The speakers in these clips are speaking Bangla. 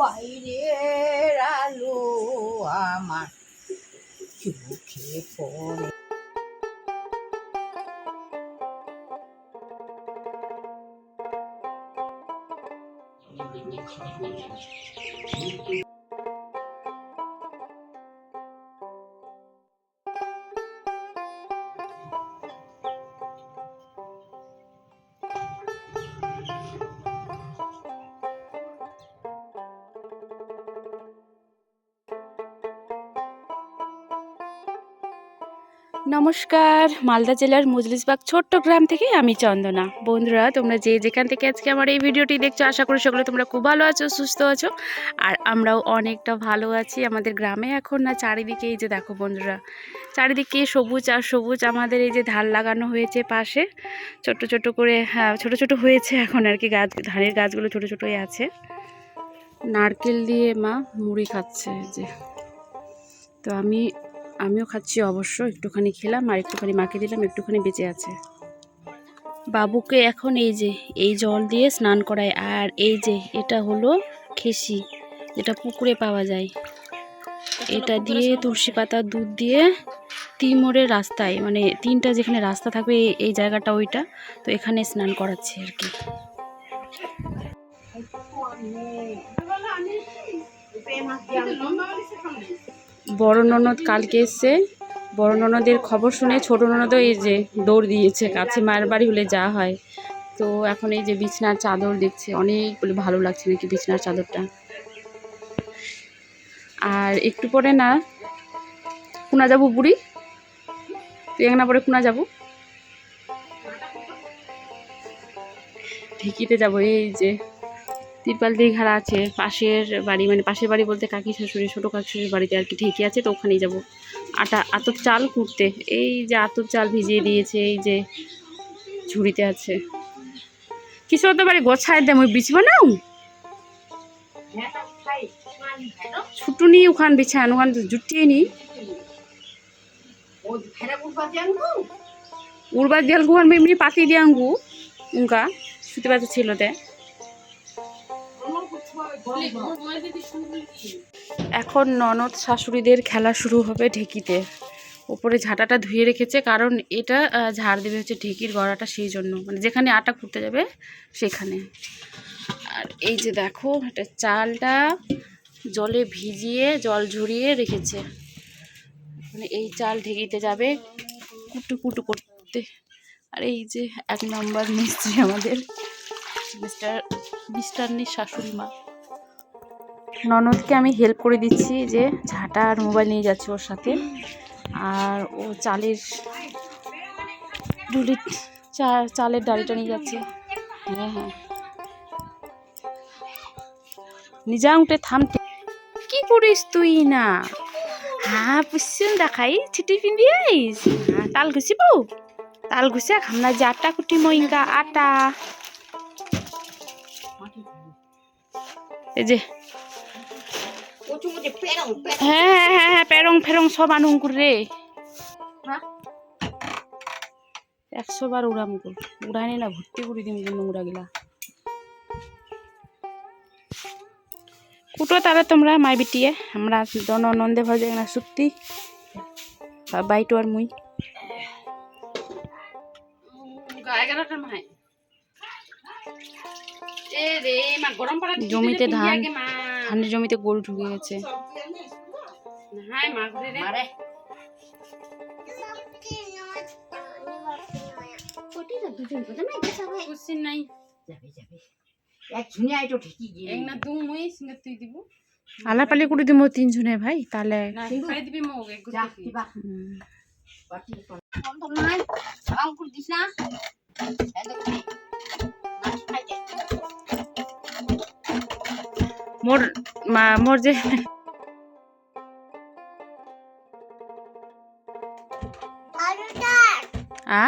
বাইরের আলো আমার চোখে পড়ে। নমস্কার। মালদা জেলার মজলিসবাগ ছোট্ট গ্রাম থেকে আমি চন্দনা। বন্ধুরা, তোমরা যে যেখান থেকে আজকে আমার এই ভিডিওটি দেখছ, আশা করি সকলে তোমরা খুব ভালো আছো, সুস্থ আছো। আর আমরাও অনেকটা ভালো আছি আমাদের গ্রামে এখন। না চারিদিকে এই যে দেখো বন্ধুরা, চারিদিকে সবুজ আর সবুজ আমাদের এই যে ধান লাগানো হয়েছে পাশে। ছোট ছোট করে হ্যাঁ ছোট ছোট হয়েছে এখন আর কি গাছ, ধানের গাছগুলো ছোট ছোটোই আছে। নারকেল দিয়ে মা মুড়ি খাচ্ছে যে। তো আমি আমিও খাচ্ছি অবশ্য, একটুখানি খেলাম আর একটুখানি মাকে দিলাম, একটুখানি বেঁচে আছে। বাবুকে এখন এই যে, এই জল দিয়ে স্নান করায়, আর এই যে, এটা হলো খেসি, যেটা পুকুরে পাওয়া যায়। এটা দিয়ে তুলসী পাতা, দুধ দিয়ে তিন মোড়ের রাস্তায় মানে তিনটা যেখানে রাস্তা থাকবে, এই জায়গাটা ওইটা, তো এখানে স্নান করাচ্ছে আর কি। বড় ননদ কালকে এসছে। বড় ননদের খবর শুনে ছোট ননদও এই যে দৌড় দিয়েছে, কাছে মায়ের বাড়ি হলে যা হয়। তো এখন এই যে বিছনার চাদর দেখছে, অনেক বলে ভালো লাগছে নাকি বিছনার চাদরটা। আর একটু পরে না কুনা যাব বুড়ি? তুই না পরে কুনা যাব ঢেকিতে যাব, এই যে। তিরপাল দিয়ে ঘাড়া আছে। পাশের বাড়ি মানে পাশের বাড়ি বলতে কাকি শাশুড়ি, ছোটো কাকি শাশুড়ির বাড়িতে আর কি ঢেকি আছে, তো ওখানেই যাব। আটা আতর চাল কুটতে। এই যে আতর চাল ভিজিয়ে দিয়েছে, এই যে ঝুড়িতে আছে। কিছু হতে পারে গোছায় দেম ওই বিছবো না ছুটুনি ওখান বিছান ওখান জুটিয়ে নি। উড়বার দিয়াল গুহান এমনি পাতি দিয়াঙ্গু উঙ্কা শুতে পাতে ছিল তে এখন ননদ শাশুড়িদের খেলা শুরু হবে ঢেকিতে। উপরে ঝাঁটাটা ধুয়ে রেখেছে, কারণ এটা ঝাড় দেবে হচ্ছে ঢেকির গড়াটা সেই জন্য। মানে যেখানে আটা করতে যাবে, সেখানে। আর এই যে দেখো, এটা চালটা জলে ভিজিয়ে, জল ঝরিয়ে রেখেছে। মানে এই চাল ঢেকিতে যাবে কুটু কুটু করতে। আর এই যে এক নম্বর মিস্ত্রি আমাদের, মিস্টার মিস্টারনির শাশুড়ি মা। ননদকে আমি হেল্প করে দিচ্ছি যে ঝাঁটা আর মোবাইল নিয়ে যাচ্ছে ওর সাথে। আর ও চালের ডুলি চা- চালের ডালিটা নিয়ে যাচ্ছে। হ্যাঁ হ্যাঁ। নিজা উঠে থামতে কি করিস তুই না? হ্যাঁ পুষছেন দেখাই, ছিটি পিন্দি আইস? হ্যাঁ তাল ঘুষিব তাল ঘুষে খামনা যে আটা কুটি মইঙ্গা আটা। এই যে হ্যাঁ হ্যাঁ হ্যাঁ হ্যাঁ প্যারং ফেরং সব রে? একশো বার উড়াম কর উড়াই না ভর্তি করে দিম নোংরা গিলা। কুটো তারা তোমরা মাই বিটিয়ে। আমরা দন নন্দে ভাজে না সত্যি বাইটো আর মুই। জমিতে ধান। ধানের জমিতে গরু ঢুকে গেছে। না পালি করে দিব। তিনজনে ভাই তাহলে না খাই মোর মা- মোর যে আ?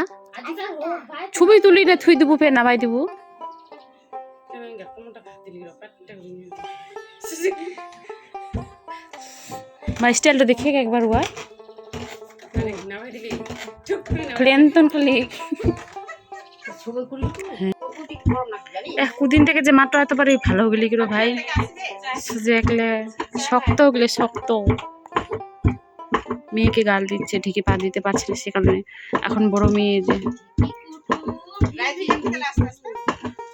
ছবি তুলি না থুই দিব ফের না ভাই দিব মা স্টাইলটা দেখে একবার ওয়া প্লেন তো খালি। এক কুদিন থেকে যে মাত্র এত পারি ভালো গেলি কিরো ভাই? যে একলে শক্ত ওগুলো শক্ত। মেয়েকে গাল দিচ্ছে ঢেকে পা দিতে পারছে না সে কারণে। এখন বড় মেয়ে যে।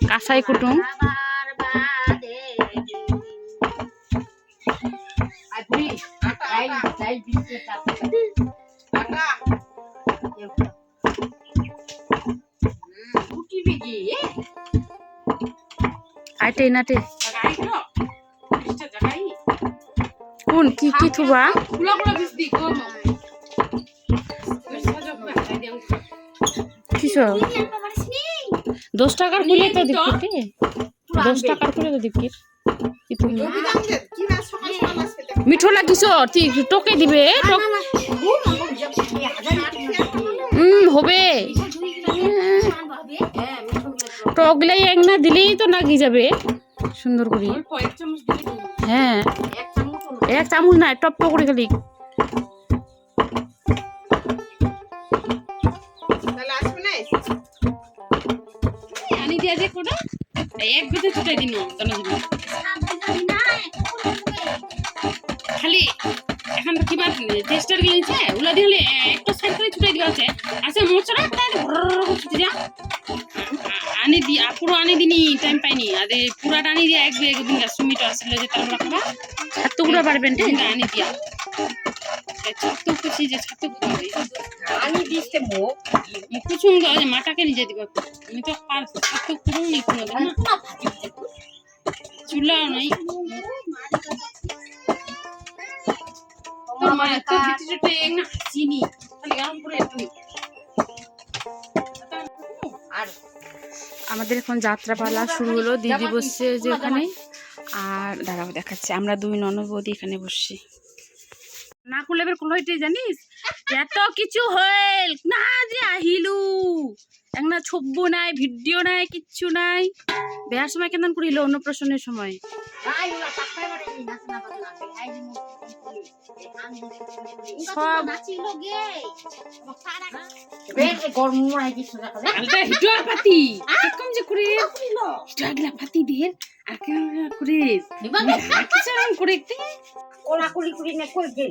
কাঁসাই কুটুম। আমার আইটে নাটে। কোন কি কি থুবা? কিসব দশ টাকার খুলে তো দিবকি দশ টাকার খুলে তো তুমি মিঠো লাগিস তুই টোকে দিবে টক হুম হবে। টকলাই এক না দিলেই তো লাগি যাবে। সুন্দর করে। হ্যাঁ। এক চামচ না টপ টপ করে খালি। এক বেতে ছুটাই দিন খালি এখন কিবা টেস্টার গেলিছে উলা দিলে একটা সাইড করে ছুটাই দিবা আছে মোচরা তাই ছুটি যা আনি দি পুরো আনি দিনি টাইম পাইনি। আদে পুরাটা আনি দিয়া এক একদিন সুমিটো আসলে যে তারা খাবা ছাত্র গুঁড়া পারবেন আনি দিয়া। ছাত্র খুশি যে ছাত্র আমি দিতে মো কুচুম গাও যে মাটাকে নিজে দিবা আমি তো পার ছাত্র কুচুম নি কোনো না। চুলাও নাই। মা তো বিটি চটে না চিনি। খালি গরম করে একটু আর আমাদের এখন যাত্রাপালা শুরু হলো, দিদি বসছে যে ওখানে। আর দাঁড়াও দেখাচ্ছে, আমরা দুই ননবদি এখানে বসছি। না করলে এবার কোন হইতে জানিস? এত কিছু হইল, না যে আহিলু। একটা ছব্য নাই, ভিডিও নাই, কিচ্ছু নাই। বেয়ার সময় কেমন করিল অন্নপ্রাশনের সময়? সব আলটা পাতি। কম যে করে। হিটো আগলা পাতি দের আর কেন করে। নিবা কিছু করে? কোলা কুলি কুলি নে কই গে?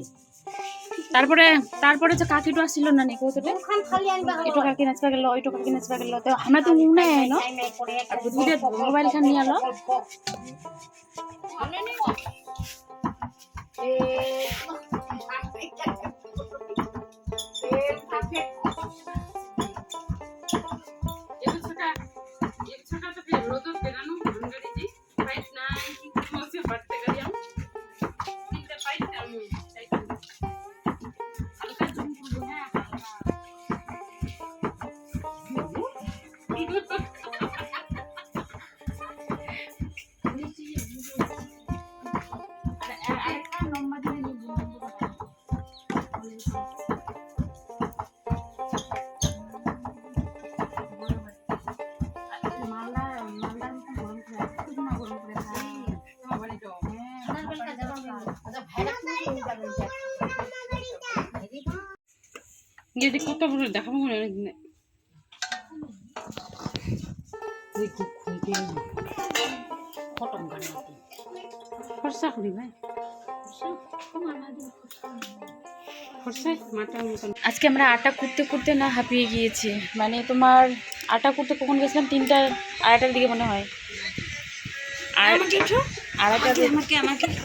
তারপরে তারপরে যে কাকিটো আসছিল না নি কতটা খান খালি আনবা এটো কাকি নাচবা গেল ওইটো কাকি নাচবা গেল। তো আমরা তো উনে আয় না? আর দুইটা মোবাইল খান নিয়ে আলো। Thank you. যদি কত বড় দেখাবো মনে হয় না। খরচা করি ভাই। খরচায় মাটার মতন। আজকে আমরা আটা কুটতে করতে না হাঁপিয়ে গিয়েছি। মানে তোমার আটা করতে কখন গেছিলাম? তিনটা আড়াইটার দিকে মনে হয়। আর আড়াইটার দিকে আমাকে আমাকে।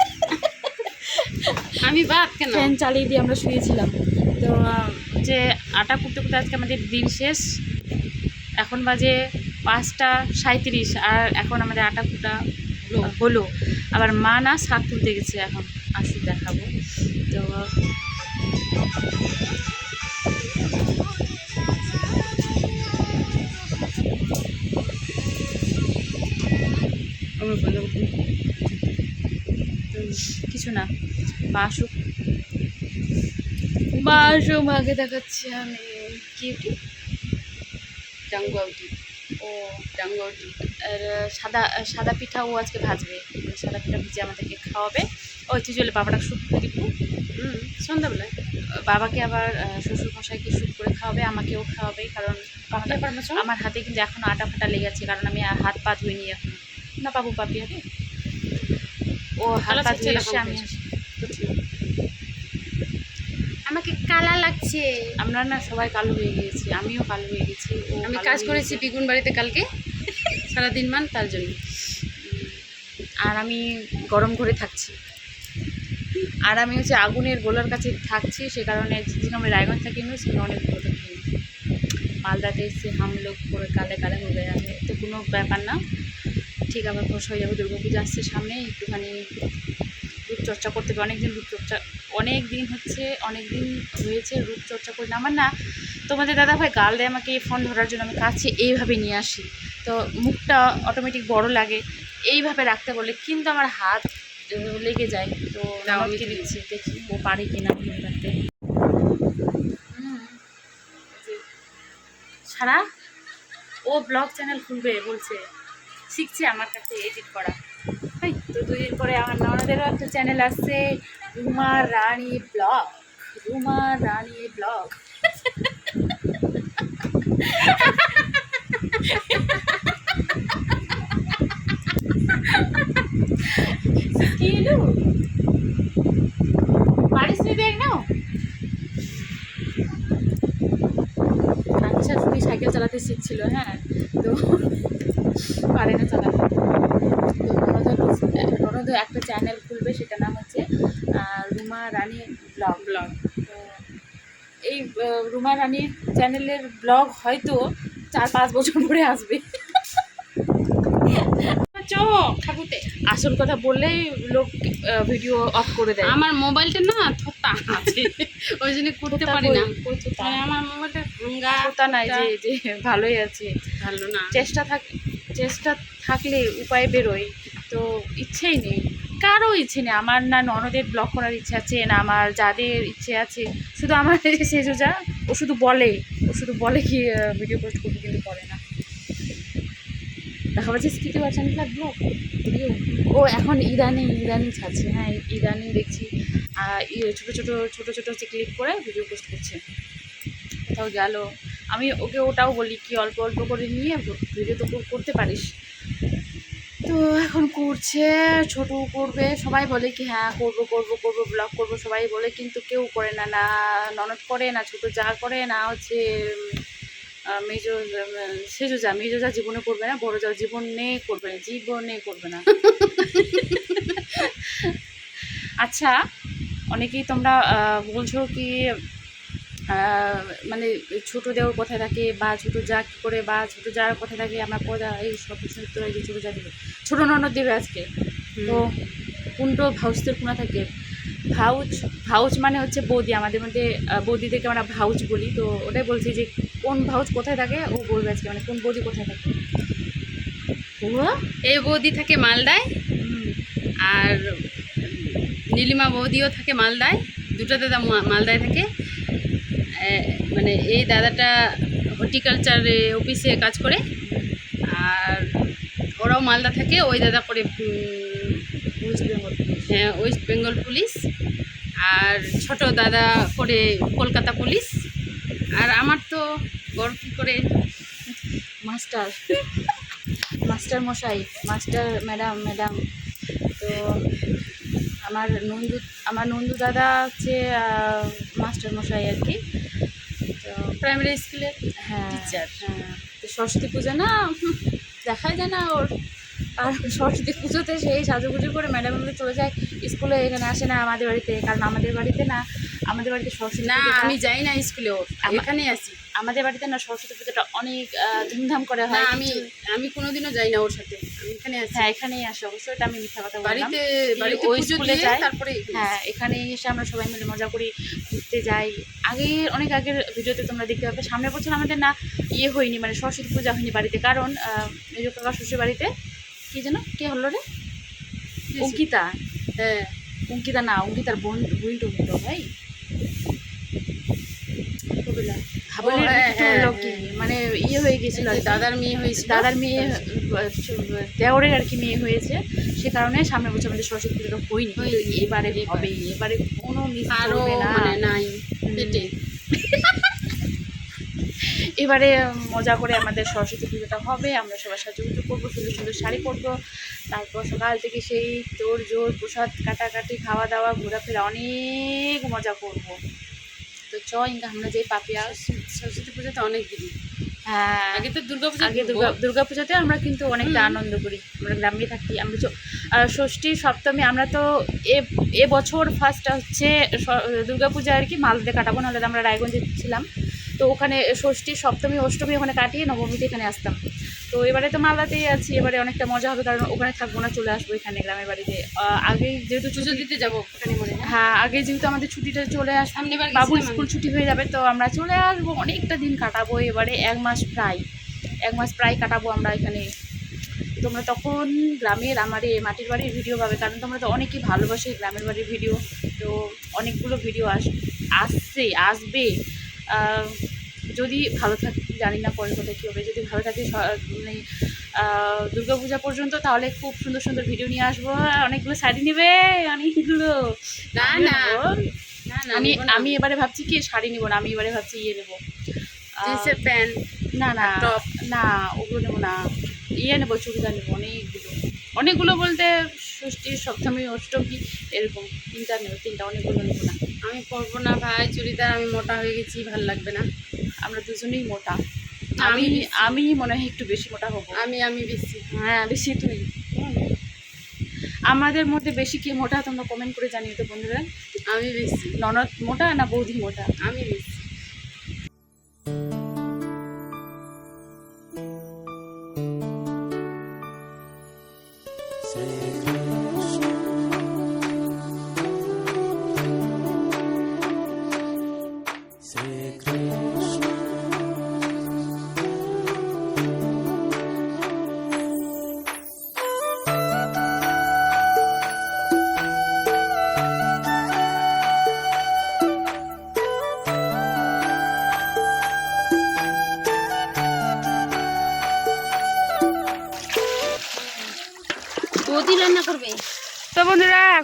আমি বাদ কেন? ফ্যান চালিয়ে দিয়ে আমরা শুয়েছিলাম। তো আটা কুটতে কুটতে আজকে আমাদের দিন শেষ। এখন বাজে পাঁচটা সাঁত্রিশ আর এখন আমাদের আটা কুটা হলো। আবার মা না শাক তুলতে গেছে এখন আসি দেখাবো। তো। কিছু না বাসুক। বাসুক আগে দেখাচ্ছি আমি। কি কি টাঙ্গুয়াউটি ও ডাঙ্গরটি আর সাদা সাদা পিঠা ও আজকে ভাজবে। সাদা পিঠা ভিজে আমাদেরকে খাওয়াবে। ওই তুই চলে বাবাটা শুট করে দিব। হুম সন্ধ্যাবেলায়। বাবাকে আবার শ্বশুর মশাইকে শুট করে খাওয়াবে আমাকেও খাওয়াবে কারণ আমার হাতে কিন্তু এখনও আটা ফাটা লেগে আছে কারণ আমি হাত পা ধুইনি এখন। না বাবু পাপি হবে? ও হাত পা ধুয়ে এসে আমি। আমাকে কালা লাগছে। আমরা না সবাই কালো হয়ে গিয়েছি আমিও কালো হয়ে গেছি আমি কাজ করেছি। বিগুন বাড়িতে কালকে সারাদিন মান তার জন্য। আর আমি গরম ঘরে থাকছি। আর আমি হচ্ছে আগুনের গোলার কাছে থাকছি সে কারণে যেদিন আমি রায়গঞ্জ থাকি না সেখানে অনেক ভালো থাকি মালদাতে এসে হাম লোক করে কালে কালে হয়ে গেছে আমি তো কোনো ব্যাপার না ঠিক আবার খোশ হয়ে যাবে দুর্গা পুজো আসছে সামনে একটুখানি রূপচর্চা করতে হবে অনেক দিন রূপচর্চা অনেক দিন হচ্ছে অনেক দিন হয়েছে রূপচর্চা করি না। আমার না তোমাদের দাদা ভাই গাল দেয় আমাকে এই ফোন ধরার জন্য আমি কাছে এইভাবে নিয়ে আসি। তো মুখটা অটোমেটিক বড় লাগে এইভাবে রাখতে বলে কিন্তু আমার হাত লেগে যায়। তো আমাকে দিচ্ছি? দেখি? ও পারে কিনা রাখতে সারা ও ব্লগ চ্যানেল খুলবে বলছে। শিখছে আমার কাছে এডিট করা। তো দুদিন পরে আমার ননদেরও একটা চ্যানেল আসছে, রুমা রানী ব্লগ। রুমা রানী ব্লগ। আচ্ছা তুমি সাইকেল চালাতে শিখছিল হ্যাঁ তো পারে না চালাতে তো ননদ একটা চ্যানেল খুলবে সেটার নাম হচ্ছে আহ, রুমা রানী ব্লগ ব্লগ তো এই আহ, রুমা রানীর চ্যানেলের ব্লগ হয়তো চার পাঁচ বছর পরে আসবে। চ। ঠাকুরতে আসল কথা বললেই লোক ভিডিও অফ করে দেয়। আমার মোবাইলটা না থোতা আছে ওই জন্য করতে পারি না। মানে আমার মোবাইলটা ভাঙ্গা নাই যে যে ভালোই আছে। ভালো না। চেষ্টা থাক চেষ্টা থাকলে উপায় বেরোয়। তো ইচ্ছেই নেই। কারও ইচ্ছে নেই। আমার না ননদের ব্লগ করার ইচ্ছে আছে না আমার যাদের ইচ্ছে আছে। শুধু আমার সেজুজা ও শুধু বলে, ও শুধু বলে কি ভিডিও পোস্ট করবে কিন্তু করে না। দেখা পাচ্ছি স্মৃতি বাচ্চান ব্লগ ভিডিও? ও এখন ইদানিং ইদানিং ছাড়ছে। হ্যাঁ ইদানিং দেখছি ছোটো ছোটো ছোটো ছোটো হচ্ছে ক্লিক করে ভিডিও পোস্ট করছে। কোথাও গেল। আমি ওকে ওটাও বলি কি, অল্প অল্প করে নিয়ে ভিডিও তো করতে পারিস। তো এখন করছে ছোট করবে সবাই বলে কি হ্যাঁ করব করব করব ব্লগ করব সবাই বলে কিন্তু কেউ করে না না ননদ করে না ছোট যা করে না হচ্ছে মেজো সেজো যা মেজো যা জীবনে করবে না বড় যা জীবনে করবে না জীবনে করবে না। আচ্ছা অনেকেই তোমরা বলছো কি মানে ছোটো দেওর কোথায় থাকে বা ছোটো যা কী করে বা ছোটো যার কোথায় থাকে আমার কথা এই সব প্রশ্নের উত্তর এই যে ছোটো যা দেবে। ছোটো ননদ দেবে আজকে। তো কুণ্ড ভাউজদের কোনা থাকে। ভাউজ ভাউজ মানে হচ্ছে বৌদি আমাদের মধ্যে বৌদিদেরকে আমরা ভাউজ বলি। তো ওটাই বলছি যে কোন ভাউজ কোথায় থাকে ও বলবে আজকে মানে কোন বৌদি কোথায় থাকে। ও এই বৌদি থাকে মালদায় আর নীলিমা বৌদিও থাকে মালদায় দুটো দাদা মালদায় থাকে। মানে এই দাদাটা হর্টিকালচার অফিসে কাজ করে আর ওরাও মালদা থাকে ওই দাদা করে ওয়েস্ট বেঙ্গল হ্যাঁ ওয়েস্ট বেঙ্গল পুলিশ আর ছোট দাদা করে কলকাতা পুলিশ আর আমার তো বড় কী করে? মাস্টার মাস্টার মশাই মাস্টার ম্যাডাম ম্যাডাম তো আমার নন্দু আমার নন্দু দাদা হচ্ছে মাস্টার মশাই আর কি। প্রাইমারি স্কুলের হ্যাঁ হ্যাঁ। তো সরস্বতী পুজো না দেখাই যায় না ওর। আর সরস্বতী পুজোতে সেই সাজুগুজু করে ম্যাডাম আমাদের চলে যায়। স্কুলে এখানে আসে না আমাদের বাড়িতে কারণ আমাদের বাড়িতে না আমাদের বাড়িতে সরস্বতী না আমি যাই না স্কুলেও আমা- এখানেই আসি আমাদের বাড়িতে না সরস্বতী পুজোটা অনেক ধুমধাম করে হয়। আমি আমি কোনোদিনও যাই না ওর সাথে। আমি এখানে আছি। হ্যাঁ এখানেই আসি অবশ্যই এটা আমি মিথ্যা কথা বাড়িতে বাড়িতে ওই স্কুলে যায়? তারপরে হ্যাঁ এখানে এসে আমরা সবাই মিলে মজা করি। ঘুরতে যাই। আগে অনেক আগের ভিডিওতে তোমরা দেখতে পাবে। সামনের বছর আমাদের না ইয়ে হয়নি মানে সরস্বতী পূজা হয়নি বাড়িতে। কারণ মেজো কাকা শ্বশুর বাড়িতে কি যেন? কে হলো রে? অঙ্কিতা। হ্যাঁ অঙ্কিতা না অঙ্কিতার বোন বোন টঙ্কিত ভাই। হ্যাঁ, হ্যাঁ, মানে ইয়ে হয়ে গেছিল দাদার মেয়ে হয়েছিল দাদার মেয়ে দেওরের আর কি মেয়ে হয়েছে সে কারণে সামনের বছর আমাদের সরস্বতী পুজোটা হয়নি এবারে। হবে এবারে কোনো মিস করবে না। মানে নাই এবারে মজা করে আমাদের সরস্বতী পুজোটা হবে আমরা সবাই সাজুগুজু করব সুন্দর সুন্দর শাড়ি পরবো তারপর সকাল থেকে সেই তোর জোর প্রসাদ কাটাকাটি খাওয়া দাওয়া ঘোরাফেরা অনেক মজা করব। তো চ ইনকা আমরা যে পাপিয়া সরস্বতী পুজোতে অনেক দিন। হ্যাঁ আগে তো দুর্গাপূজা আগে দুর্গা দুর্গা পুজোতে আমরা কিন্তু অনেকটা আনন্দ করি। আমরা গ্রামে থাকি আমরা ষষ্ঠী সপ্তমী আমরা তো এ এবছর ফার্স্ট হচ্ছে দুর্গা পূজা আর কি মালদে কাটাবো নাহলে আমরা রায়গঞ্জে ছিলাম। তো ওখানে ষষ্ঠী সপ্তমী অষ্টমী ওখানে কাটিয়ে নবমীতে এখানে আসতাম। তো এবারে তো মালদাতেই আছি এবারে অনেকটা মজা হবে কারণ ওখানে থাকব না চলে আসব এখানে গ্রামের বাড়িতে। আগে যেহেতু পুজো দিতে যাব। ওখানে মনে হয় আগে যেহেতু আমাদের ছুটিটা চলে আস সামনে বাবু স্কুল ছুটি হয়ে যাবে তো আমরা চলে আসব অনেকটা দিন কাটাবো এবারে এক মাস প্রায়। এক মাস প্রায় কাটাবো আমরা এখানে। তোমরা তখন গ্রামের আমার এই মাটির বাড়ির ভিডিও পাবে কারণ তোমরা তো অনেকেই ভালোবাসে গ্রামের বাড়ির ভিডিও তো অনেকগুলো ভিডিও আস আসছে আসবে। যদি ভালো থাকি জানি না পরে কোথায় কী হবে যদি ভালো থাকি মানে দুর্গা পূজা পর্যন্ত তাহলে খুব সুন্দর সুন্দর ভিডিও নিয়ে আসব। অনেকগুলো শাড়ি নেবে অনেকগুলো। না না। নেব। না না আমি আমি এবারে ভাবছি কি শাড়ি নিব না আমি এবারে ভাবছি ইয়ে নেব। জিন্সের প্যান্ট না না টপ। না ওগুলো নেব না। ইয়ে নেব চুড়িদার নেব অনেকগুলো। অনেকগুলো বলতে ষষ্ঠী সপ্তমী অষ্টমী এরকম। তিনটা নেব তিনটা অনেকগুলো নেব না। আমি পরবো না ভাই চুড়িদার আমি মোটা হয়ে গেছি ভালো লাগবে না। আমরা দুজনেই মোটা। আমি আমি মনে হয় একটু বেশি মোটা হব। আমি আমি বেশি। হ্যাঁ বেশি তুই। আমাদের মধ্যে বেশি কে মোটা তোমরা কমেন্ট করে জানিয়ে তো বন্ধুরা। আমি বেশি। ননদ মোটা না বৌদি মোটা? আমি বেশি।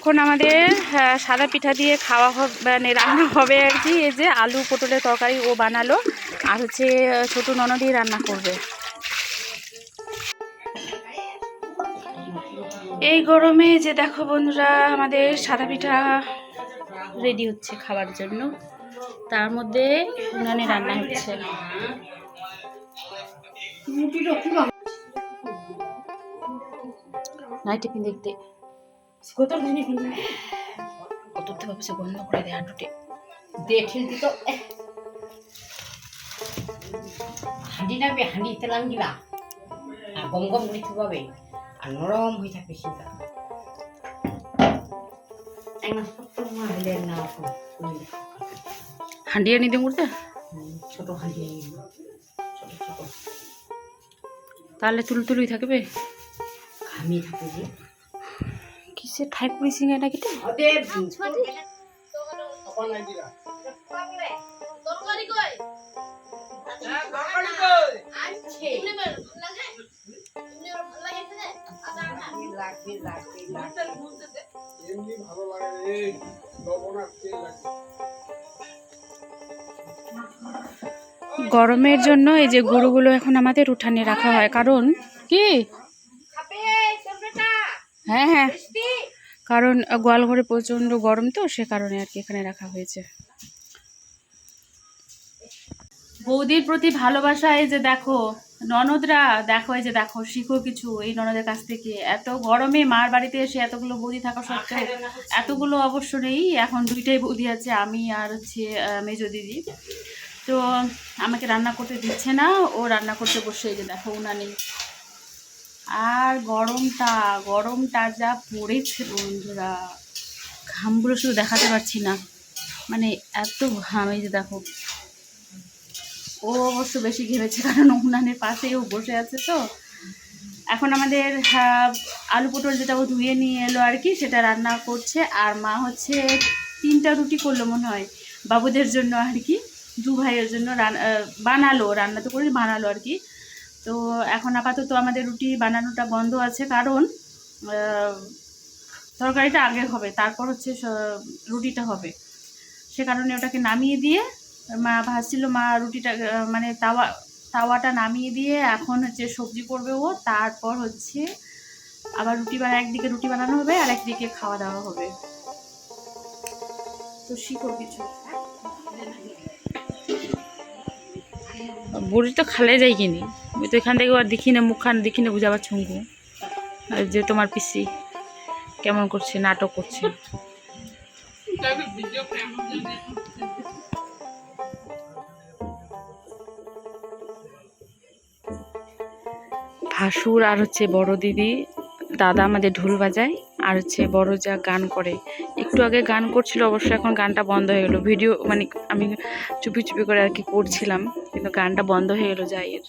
এখন আমাদের আহ, সাদা পিঠা দিয়ে খাওয়া হবে মানে রান্না হবে আর কি। এই যে আলু পটলের তরকারি ও বানালো। আর হচ্ছে ছোটো ননদই রান্না করবে। এই গরমে যে দেখো বন্ধুরা আমাদের সাদা পিঠা রেডি হচ্ছে খাবার জন্য। তার মধ্যে উনানে রান্না হচ্ছে। নাইটি পিন দেখতে। কত দিনে কিনবি কত ভাবে সে বন্ধ করে দেয় হাঁটুটে দিত হাঁডি নাবে হাঁডি তেলাম দিবা আর গম গম করে থুবাবে আর নরম হয়ে থাকে সেটা হাঁডি আনি দিয়ে করতে ছোট হাঁডি আনিব। ছোট ছোট। তাহলে তুল তুলুই থাকবে? থাকে ঠাই পুরি সিং এটা কিটা ওদের লাগবে লাগবে লাগবে এমনি ভালো লাগে রে লবণ আর তেল লাগে গরমের জন্য এই যে গরুগুলো এখন আমাদের উঠানে রাখা হয়। কারণ কি? হ্যাঁ হ্যাঁ। কারণ গোয়াল ঘরে প্রচণ্ড গরম তো, সে কারণে আর কি এখানে রাখা হয়েছে। বৌদির প্রতি ভালোবাসা এই যে দেখো, ননদরা দেখো, এই যে দেখো, শিখো কিছু এই ননদের কাছ থেকে। এত গরমে মার বাড়িতে এসে এতগুলো বৌদি থাকা সত্ত্বেও, এতগুলো অবশ্য নেই, এখন দুইটাই বৌদি আছে, আমি আর হচ্ছে মেজো দিদি। তো আমাকে রান্না করতে দিচ্ছে না, ও রান্না করতে বসে, এই যে দেখো, উনানি আর গরমটা গরমটা যা পড়েছে বন্ধুরা। ঘামগুলো শুধু দেখাতে পারছি না। মানে এত ঘাম এই যে দেখো। ও অবশ্য বেশি ঘেমেছে কারণ উনানের পাশেই ও বসে আছে তো। এখন আমাদের আহ, আলু পটল যেটা ও ধুয়ে নিয়ে এলো আর কি সেটা রান্না করছে। আর মা হচ্ছে তিনটা রুটি করল মনে হয় বাবুদের জন্য আর কি। দু ভাইয়ের জন্য বানালো রান্না তো করে বানালো আর কি। তো এখন আপাতত আমাদের রুটি বানানোটা বন্ধ আছে, কারণ তরকারিটা আগে হবে, তারপর হচ্ছে রুটিটা হবে। সে কারণে ওটাকে নামিয়ে দিয়ে, মা ভাজছিল মা রুটিটা মানে তাওয়া, তাওয়াটা নামিয়ে দিয়ে এখন হচ্ছে সবজি করবে ও, তারপর হচ্ছে আবার রুটি বানা, একদিকে রুটি বানানো হবে, আর একদিকে খাওয়া দাওয়া হবে। তো শিখো কিছু বুড়ি তো খালে যাই কিনি। ওই তো এখান থেকে আর দেখি না, মুখখান দেখি না বুঝাবার ছুঙ্গু আর যে তোমার পিসি কেমন করছে, নাটক করছে। ভাসুর আর হচ্ছে বড় দিদি, দাদা আমাদের ঢোল বাজায়। আর হচ্ছে বড় যা গান করে। একটু আগে গান করছিল, অবশ্য এখন গানটা বন্ধ হয়ে গেলো। ভিডিও মানে আমি চুপি চুপি করে আর কি করছিলাম। কিন্তু গানটা বন্ধ হয়ে গেলো যাই এর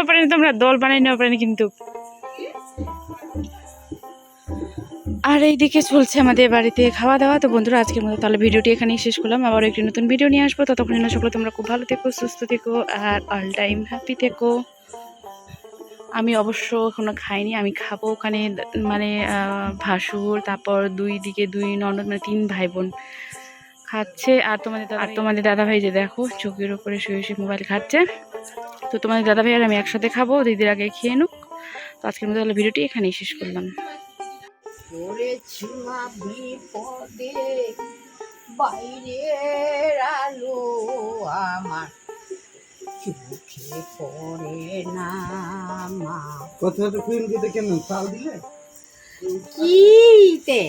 নেওয়া পারেনি তোমরা দল বানিয়ে নেওয়া পারেনি কিন্তু। আর এইদিকে চলছে আমাদের বাড়িতে খাওয়া দাওয়া তো বন্ধুরা আজকের মতো তাহলে ভিডিওটি এখানেই শেষ করলাম। আবার একটি নতুন ভিডিও নিয়ে আসব। ততক্ষণ জন্য সকলে তোমরা খুব ভালো থেকো সুস্থ থেকো আর অল টাইম হ্যাপি থেকো। আমি অবশ্য এখনও খাইনি আমি খাব ওখানে মানে ভাসুর তারপর দুই দিকে দুই ননদ মানে তিন ভাই বোন খাচ্ছে। আর তোমাদের আর তোমাদের দাদা ভাই যে দেখো চোখের ওপরে শুয়ে শুয়ে মোবাইল খাচ্ছে তো তোমাদের দাদা ভাই আর আমি একসাথে খাব দিদির আগে খেয়ে নুক। তো আজকের মধ্যে তাহলে ভিডিওটি এখানেই শেষ করলাম। বাইরের আলো আমার চোখে পড়ে না কথাটা কুইনকে দেখে না তাল দিলে? কিতে?